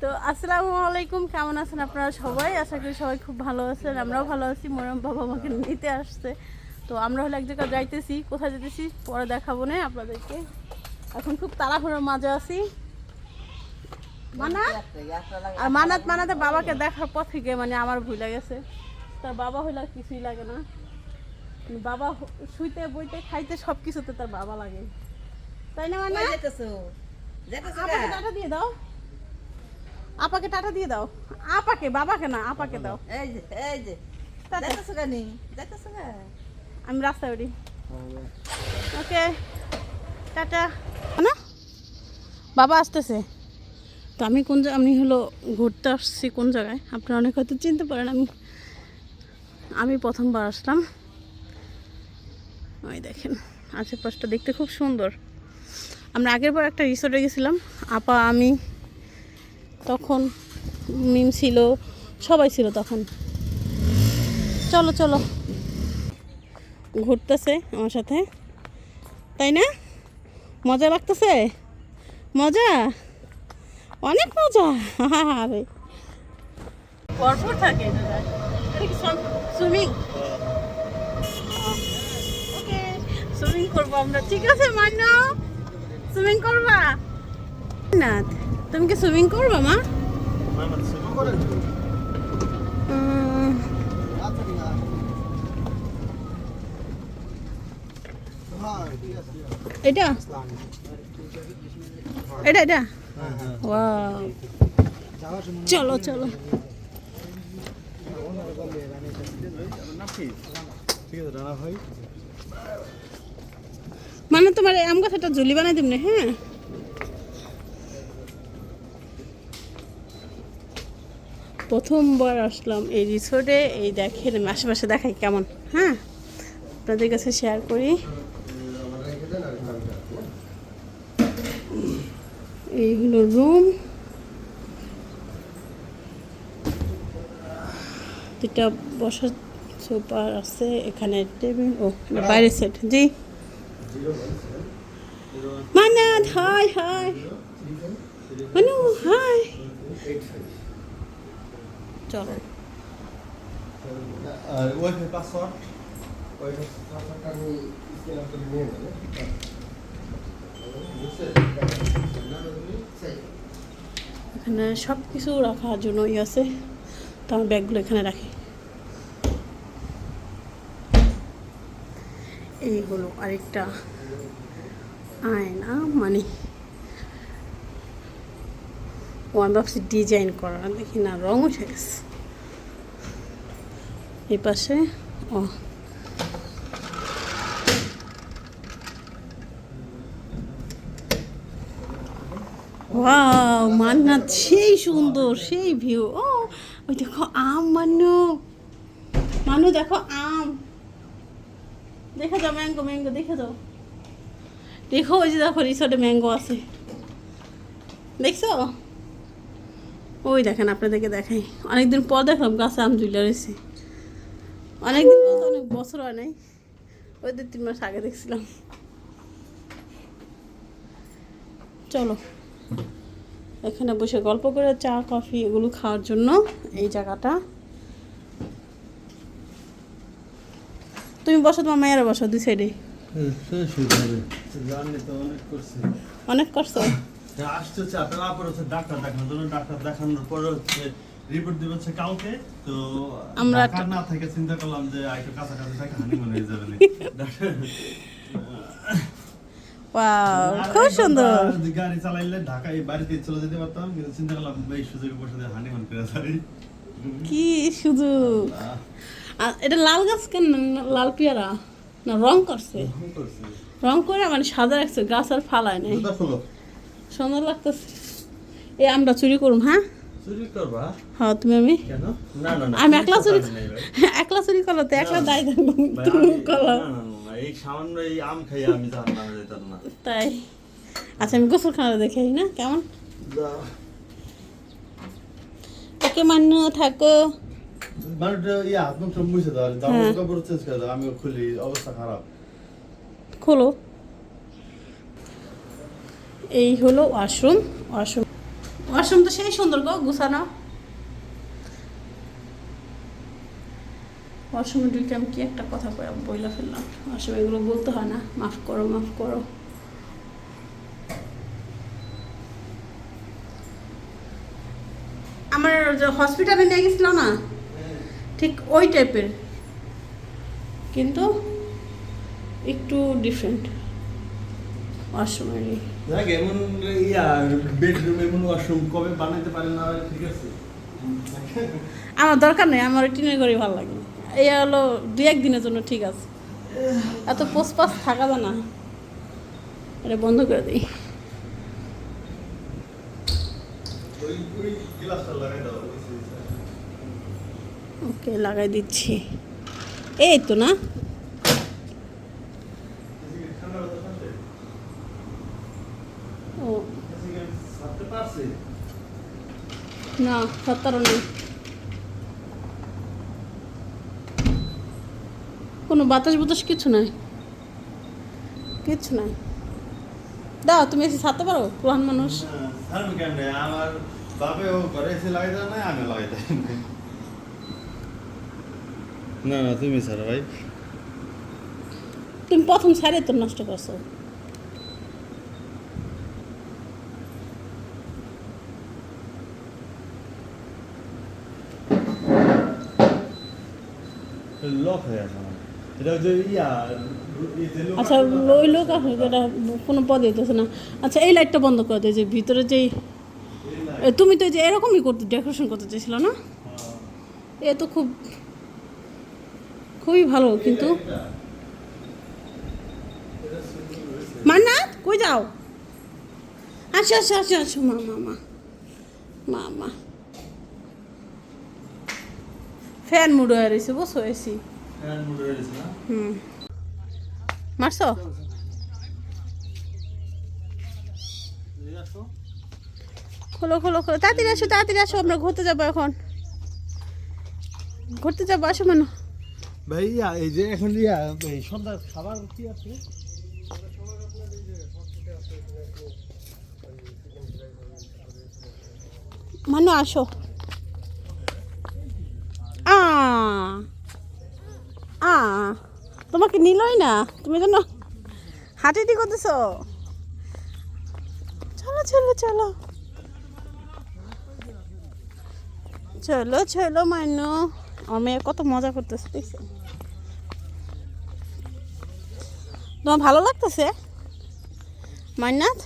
তো আসসালামু আলাইকুম, কেমন আছেন আপনারা সবাই? আশা করি সবাই খুব ভালো আছেন, আমরাও ভালো আছি বাবা আমাকে নিতে আসছে। তো আমরা হলো এক জায়গায় যাইতেছি, কোথায় যেতেছি পরে দেখাবো না আপনাদেরকে। এখন খুব তাড়াহুড়োর মাঝে আছি। মানা আর মানাত মানাতে বাবাকে দেখার পর থেকে মানে আমার ভুলে গেছে। তার বাবা হইলে আর কিছুই লাগে না। মানে বাবা শুইতে বইতে খাইতে সব কিছুতে তার বাবা লাগে। তাই না মানে আপাকে টাটা দিয়ে দাও। আপাকে টাটা দিয়ে দাও। আপাকে বাবাকে না আপাকে দাও। এই যে এই যে। আমি রাস্তায় উঠি। Okay tata. না বাবা আসতেছে। তো আমি কোন জায়গা আমি হলো ঘুরতে আসছি কোন জায়গায়? আপনারা অনেক হয়তো চিনতে পারেন আমি আমি প্রথমবার আসলাম। ওই দেখেন, আশেপাশটা দেখতে খুব সুন্দর। আমরা আগের বার একটা রিসোর্টে গেছিলাম। আপা, আমি, তখন মিম ছিল, সবাই ছিল তখন। চলো চলো। ঘুরতেছে আমার সাথে। তাই না? মজা লাগতেছে? মজা? অনেক মজা। আরে। পরপর থাকে সুইমিং ওকে সুইমিং করব আমরা। ঠিক আছে মান্য সুইমিং করবা? না তুমি কি সুইমিং করবা মা? এটা? এটা এটা? ওয়াও চলো চলো। মানে তোমার আম গাছটা ঝুলি বানাই দিম না হ্যাঁ? প্রথমবার আসলাম এই রিসোর্টে এই দেখেন আশেপাশে দেখাই কেমন হ্যাঁ? আপনাদের কাছে শেয়ার করি। এই হলো রুম দুটা বসার সোফার আছে এখানে টেবিল ও এটা বাইরের সেট জি। মানাত হাই হাই। মানু হাই। চলো। Wifi password? ওইটা পাসওয়ার্ডটা আমি স্ক্যান করে নিয়ে এখানে সব কিছু রাখার জন্য ই আছে। তো আমার ব্যাগগুলো এখানে রাখি। এই হলো আরেকটা আয়না মানে ও আমি ডিজাইন করা, দেখি না, রং উঠে গেছে। এই পাশে, ও। ওয়াও সেই সুন্দর, সেই ভিউ ও, ওই দেখো আম, মান্নু। মানু দেখো আম। দেখে যাও ম্যাঙ্গো ম্যাঙ্গো দেখে যাও দেখো ওই যে দেখো রিসোর্টে ম্যাঙ্গো আছে দেখছ ওই দেখেন আপনাদেরকে দেখাই অনেকদিন পর দেখলাম গাছে আম ঝুলে রয়েছে অনেকদিন বলতে অনেক বছর হয় নাই ওই দু তিন মাস আগে দেখছিলাম চলো এখানে বসে গল্প করে চা কফি এগুলো খাওয়ার জন্য এই জায়গাটা তুমি বসো তোমার মেয়েরা বসো দুই সাইডে জানি তো অনেক করছ। আসতে হচ্ছে আপনার আপর হচ্ছে ডাক্তার দেখানোর জন্য। ডাক্তার দেখানোর পরে হচ্ছে রিপোর্ট দিবে হচ্ছে কালকে। তো আমরা না থেকে চিন্তা করলাম যে আইটো কাছাকাছি থাকে হানিমুন হয়ে যাবে না। ওয়াও খুব সুন্দর। গাড়ি চালাইলে ঢাকা এই বাড়িতে চলে যেতে পারতাম কিন্তু চিন্তা করলাম এই সুযোগে বসে দিয়ে হানিমুন করে যাই। কি আর এটা লাল গাছ কেন? লাল পেয়ারা? না রং করছে। রং করে মানে সাদা রাখছে গাছ আর ফালায় নাই। সুন্দর লাগতেছে। এ আমরা চুরি করুম হ্যাঁ? হ্যাঁ তুমি আমি? আমি একলা চুরি। একলা চুরি করল তো একলা দায় তুমি করো। তাই। আচ্ছা আমি গোসল খানা দেখে না? কেমন। ওকে মান্য থাকো। মানে দাও হ্যাঁ। জামা কাপড় চেঞ্জ করে দাও আমিও খুলি অবস্থা খারাপ। খোলো। এই হলো ওয়াশরুম। ওয়াশরুম। ওয়াশরুম তো সেই সুন্দর গো গুছানো। ওয়াশরুমে ঢুকে আমি কি একটা কথা কয়ে বইলা ফেললাম। ওয়াশরুম এগুলো বলতে হয় না। মাফ করো মাফ করো। আমার যে হসপিটালে নিয়ে গেছিল না ঠিক ওই টাইপের কিন্তু একটু ডিফারেন্ট ওয়াশরুমেরই দেখ এমন ইয়া বেডরুম এমন ওয়াশরুম কবে বানাইতে পারে না ঠিক আছে? আমার দরকার নেই আমার টিনের ঘরই ভালো লাগে। এই হলো দু একদিনের জন্য ঠিক আছে। এত পোসপাস থাকা যায় না। এটা বন্ধ করে দিই। ওই ওই গ্লাসটা লাগাই দাও। ওকে, লাগাই দিচ্ছি। এই তো না। ও। না সত্তরও নেই। কোনো বাতাস বাতাস কিছু নাই? কিছু নাই। দাও, তুমি এসে ছাড়তে পারো, প্রধান মানুষ? আমার বাপেও ঘরে এসে লাগাই দেয় না আমি লাগাই দেয় না না তুমি ছাড়ো ভাই। তুমি প্রথম সাইডে তো নষ্ট করছ। লক হয়ে আছে এটা যে ইয়া আচ্ছা আছে না, ওই লোক কোনো পদে দিতেছে না। আচ্ছা এই লাইটটা বন্ধ করে দেয় যে ভিতরে যেই তুমি তো যে এরকমই করতে ডেকোরেশন করতে চেয়েছিল না? হ্যাঁ। এ তো খুব খুবই ভালো কিন্তু। মান্নাত কই যাও আসো আসো আসো আসো মা মা মা মা মা ফ্যান মুড হয়ে রয়েছে বসো এসি? হুম মারছো। খোলো খোলো খোলো তাড়াতাড়ি আসো তাড়াতাড়ি আসো আমরা ঘুরতে যাব এখন ঘুরতে যাব আসো মানো ভাই ইয়া এই যে এখন ইয়া, এই সন্ধ্যার খাবার কি আছে? মানু, আসো। আ আ, তোমাকে নিলই না, তুমি যেন হাঁটিটি করতেছো। চলো চলো চলো। চলো চলো মাইনু আমি কত মজা করতেছি, দেখছ? তোমার ভালো লাগতেছে? মাইনাথ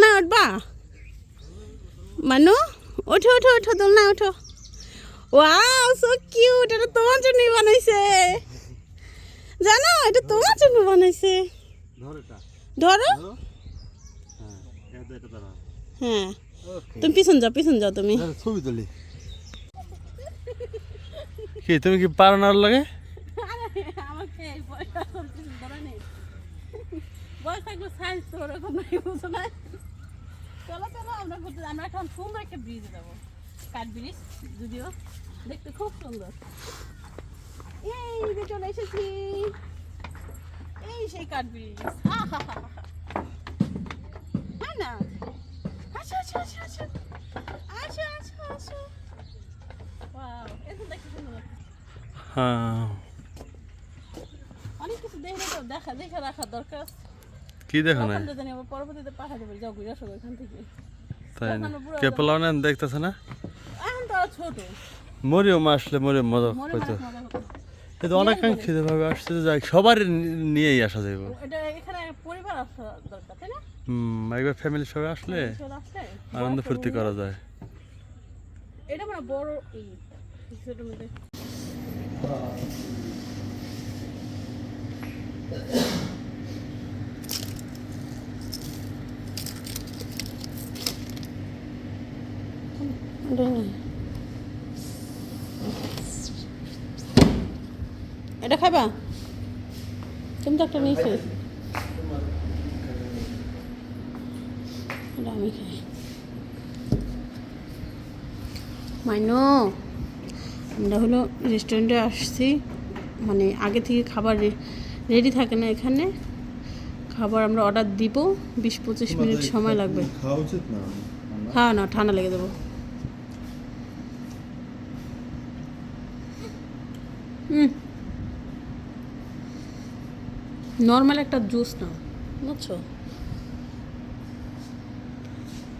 না উঠবা? মানু ওঠো ওঠো ওঠো দোলনা ওঠো। ওয়াও সো কিউট এটা তোমার জন্যই বানাইছে। জানো এটা তোমার জন্য বানাইছে। ধর হ্যাঁ হ্যাঁ। তুমি পিছন যাও পিছন যাও তুমি। ছবি তুলি। কি তুমি কি পারো না লাগে? আমাকে বয়স থাকলে সাইন্স তো ওরকম নাই বুঝো না চলো চলো আমরা ঘুরতে আমরা এখন সুন্দর একটা ব্রিজে যাব কাঠ ব্রিজ যদিও দেখতে খুব সুন্দর এই যে চলে এসেছি এই সেই কাঠ ব্রিজ হ্যাঁ না আসো আসো আসো আসো আসো আসো আসো ওয়াও এটা দেখতে সুন্দর লাগছে। হ্যাঁ অনেক কিছু দেখলে দেখে রাখা দরকার কি দেখো না জানি আবার পরবর্তীতে পাঠাতে পারি যাও ঘুরে আসো এখান থেকে। তাই না? ওখানে কে পোলাও নেন দেখতেছে না? এখন তো ছোট। মরিয়ম আসলে মরিয়ম মজা অনেকাঙ্ক্ষিত ভাবে আসছে যে যাই সবার নিয়েই আসা যাইব। এটা এখানে পরিবার আসা দরকার তাই না? হুম একবার ফ্যামিলি সবাই আসলে আনন্দ ফুর্তি করা যায়। এটা মানে বড় এই ছোট মধ্যে এটা খাবা? তুমি তো একটা নিয়েছো এটা আমি খাই। মাইনো, আমরা হলো রেস্টুরেন্টে আসছি। মানে আগে থেকে খাবার রেডি থাকে না এখানে। খাবার আমরা অর্ডার দিব। বিশ পঁচিশ মিনিট সময় লাগবে। খাওয়া উচিত না? হ্যাঁ না ঠান্ডা লেগে দেবো হুম। নর্মাল একটা জুস না বুঝছ?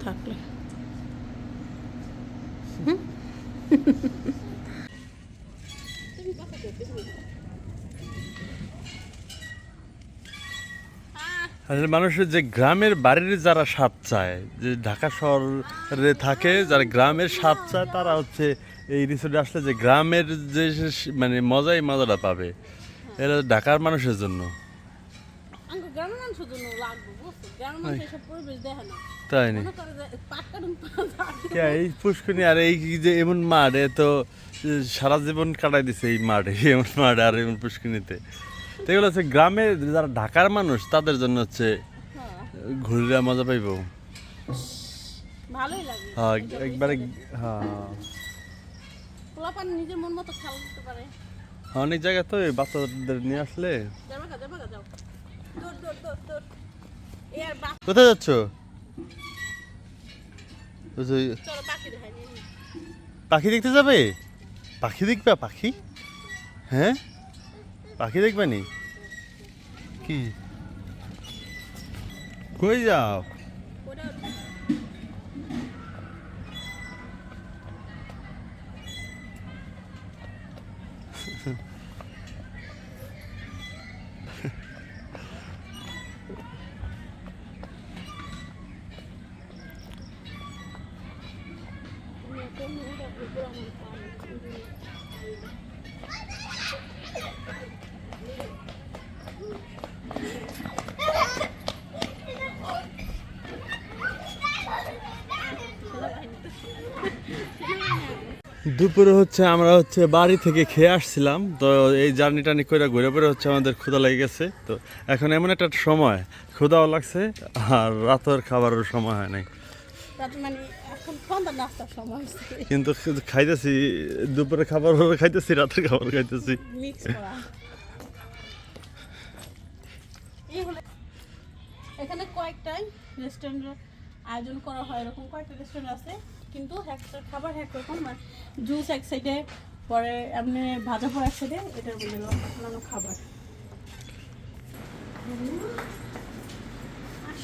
থাকলে। হুম? আসলে মানুষের যে গ্রামের বাড়ির যারা স্বাদ চায় যে ঢাকা শহরে থাকে যারা গ্রামের স্বাদ চায় তারা হচ্ছে এই রিসোর্টে আসলে যে গ্রামের যে মানে মজাই মজাটা পাবে। এটা ঢাকার মানুষের জন্য। না। তাই না? মনে এই পুষ্করণী আর এই যে এমন মাঠ এ তো সারা জীবন কাটাই দিছে এই মাঠে এমন মাঠ আর এমন পুষ্করণীতে। তো এগুলো হচ্ছে গ্রামে যারা ঢাকার মানুষ তাদের জন্য হচ্ছে ঘুরে মজা পাইব। ভালোই লাগে। হ্যাঁ একবারে। হ্যাঁ। পোলাপান নিজের মন মতো খেলা করতে পারে। অনেক জায়গায় তো বাচ্চাদের নিয়ে আসলে। কোথায় যাচ্ছ। পাখি দেখতে যাবে? পাখি দেখবে? পাখি? হ্যাঁ? পাখি দেখবে নি? কি? কই যাও? ওটা দুপুরে হচ্ছে আমরা হচ্ছে বাড়ি থেকে খেয়ে আসছিলাম, তো এই জার্নি টার্নি করে ঘুরে পরে হচ্ছে আমাদের ক্ষুধা লেগে গেছে। তো এখন এমন একটা সময়, ক্ষুধাও লাগছে আর রাতের খাবারের সময় হয় নাই। কিন্তু খাইতেছি দুপুরে খাবার খাইতেছি রাতের খাবার খাইতেছি। এখানে কয়েকটাই রেস্টুরেন্টের আয়োজন করা হয় এরকম কয়েকটা রেস্টুরেন্ট আছে। কিন্তু একটা খাবার এক রকম জুস এক সাইডে পরে এমনি ভাজা পর এক সাইডে মধ্যে অন্যান্য খাবার আসো, মানাত রে ওখানে বসে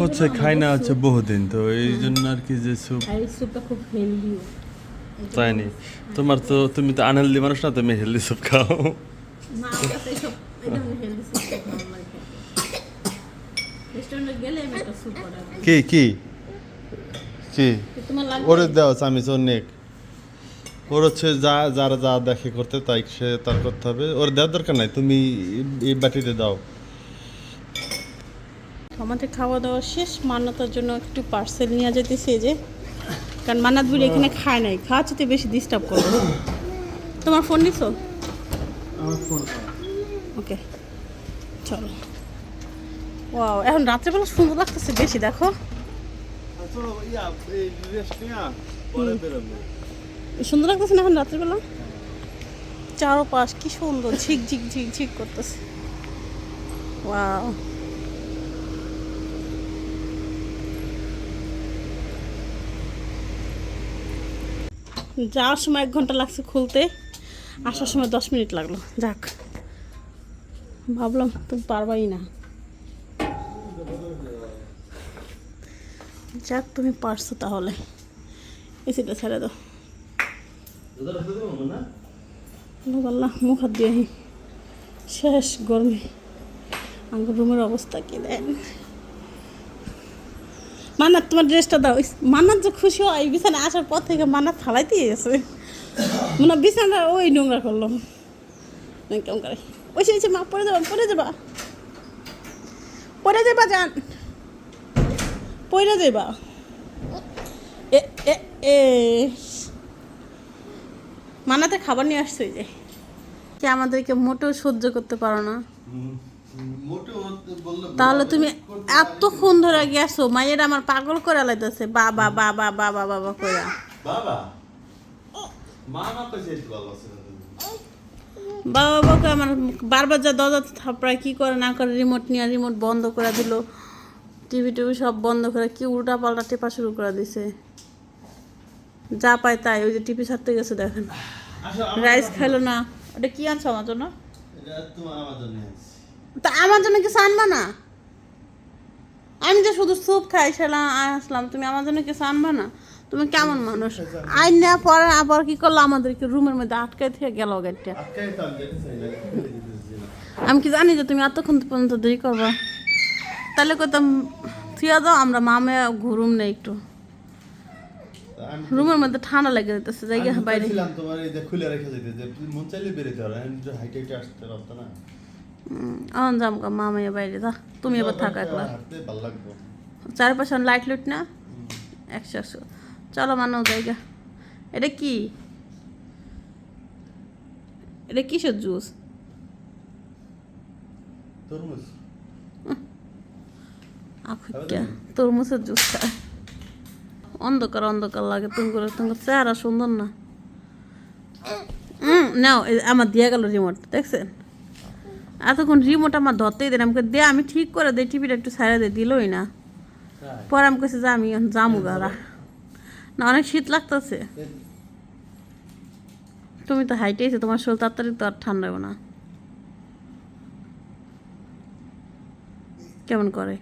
হচ্ছে খাই না হচ্ছে বহুদিন তো এই জন্য আর কি যে স্যুপ স্যুপটা খুব হেলদিও তাই নি? তোমার তো তুমি তো আনহেলদি মানুষ না তুমি হেলদি স্যুপ খাও। কি কি? কি? ওরে দাও চামিচ অনেক ওর হচ্ছে যা যারা যা দেখে করতে তাই সে তার করতে হবে। ওর দেওয়ার দরকার নাই তুমি এই বাটিতে দাও। আমাদের খাওয়া দাওয়া শেষ। মান্নাতার জন্য একটু পার্সেল নিয়ে যেতেছি যে। কারণ মান্নাত বুড়ি এখানে খায় নাই খাওয়া চেতে বেশি ডিস্টার্ব করবে। তোমার ফোন নিছো? ওকে চলো। ও এখন রাত্রেবেলা সুন্দর লাগতেছে বেশি দেখো। সুন্দর লাগতেছে না এখন রাত্রেবেলা? চারোপাশ কি সুন্দর ঝিক ঝিক ঝিক ঝিক করতেছে। ওয়াও যাওয়ার সময় এক ঘণ্টা লাগছে খুলতে। আসার সময় দশ মিনিট লাগল। যাক, ভাবলাম তুমি পারবাই না। যাক, তুমি পারছ তাহলে। এসিটা ছেড়ে দাও। মুখ হাত দিয়ে শেষ, গরমে। আমার রুমের অবস্থা কি দেন? মান্নাত, তোমার ড্রেসটা দাও। মান্নাত যে খুশি হয় বিছানা আসার পর থেকে মান্নাত ফালাই দিয়ে গেছে। মনে হয় বিছানা ওই নোংরা করল কেমন করে ওই সে মা, পড়ে যাবা পড়ে যাবা। পড়ে যাবা যান পড়ে যাবা। এ এ এ। মানাতে খাবার নিয়ে আসছে যে। আমাদেরকে মোটেও সহ্য করতে পারো না। তাহলে তুমি এতক্ষণ ধরে গেছো মায়ের আমার পাগল করে লাইতেছে বাবা বাবা বাবা বাবা কইরা। বাবা? বাবা বাবাকে আমার বারবার যা দরজা থাপড়ায় কী করে না করে রিমোট নিয়ে রিমোট বন্ধ করে দিল। টিভি টিভি সব বন্ধ করে কি উল্টা পাল্টা টেপা শুরু করে দিছে। যা পায় তাই ওই যে টিভি ছাড়তে গেছে দেখেন। রাইস খাইলো না। ওটা কি আনছো আমার জন্য? তোমার আমার জন্য তা আমার জন্য কিছু আনবা না? আমি যে শুধু স্যুপ খাইছিলাম আসলাম তুমি আমার জন্য কিছু আনবা না? তুমি কেমন মানুষ? আইন না পরে আবার কি করল? আমাদেরকে রুমের মধ্যে আটকাই থেকে গেল গাড়িটা। আমি কি জানি যে তুমি এতক্ষণ পর্যন্ত দেরি করবা? তাহলে কইতাম থিয়া দাও আমরা মামে ঘুরুম না একটু। রুমের মধ্যে ঠান্ডা লেগে যেতেছে জায়গা বাইরে। তোমার এই যে খুলে রেখে যেতে যে মন চাইলে বেরোতে পারো হাইটে হাইটে আসতে পারতো না। আন যাম মামাইয়া বাইরে যা তুমি এবার থাকো একলা। চারপাশে লাইট লুট না? একশো একশো। চলো মানো জায়গা। এটা কি? এটা কিসের জুস? তরমুজের জুস খায়। অন্ধকার অন্ধকার লাগে তুমি করে তোমার চেহারা সুন্দর না। হুম নাও আমার দিয়ে গেল রিমোট দেখছেন? এতক্ষণ রিমোট আমার ধরতেই দেন আমাকে দে আমি ঠিক করে দে টিভিটা একটু সাইডে দিয়ে দিলই না। পরে আমি কাছে যে আমি যামু গারা না অনেক শীত লাগতেছে। তুমি তো হাইটেইছো তোমার শরীর তাড়াতাড়ি তো আর ঠান্ডা হবে না। কেমন করে?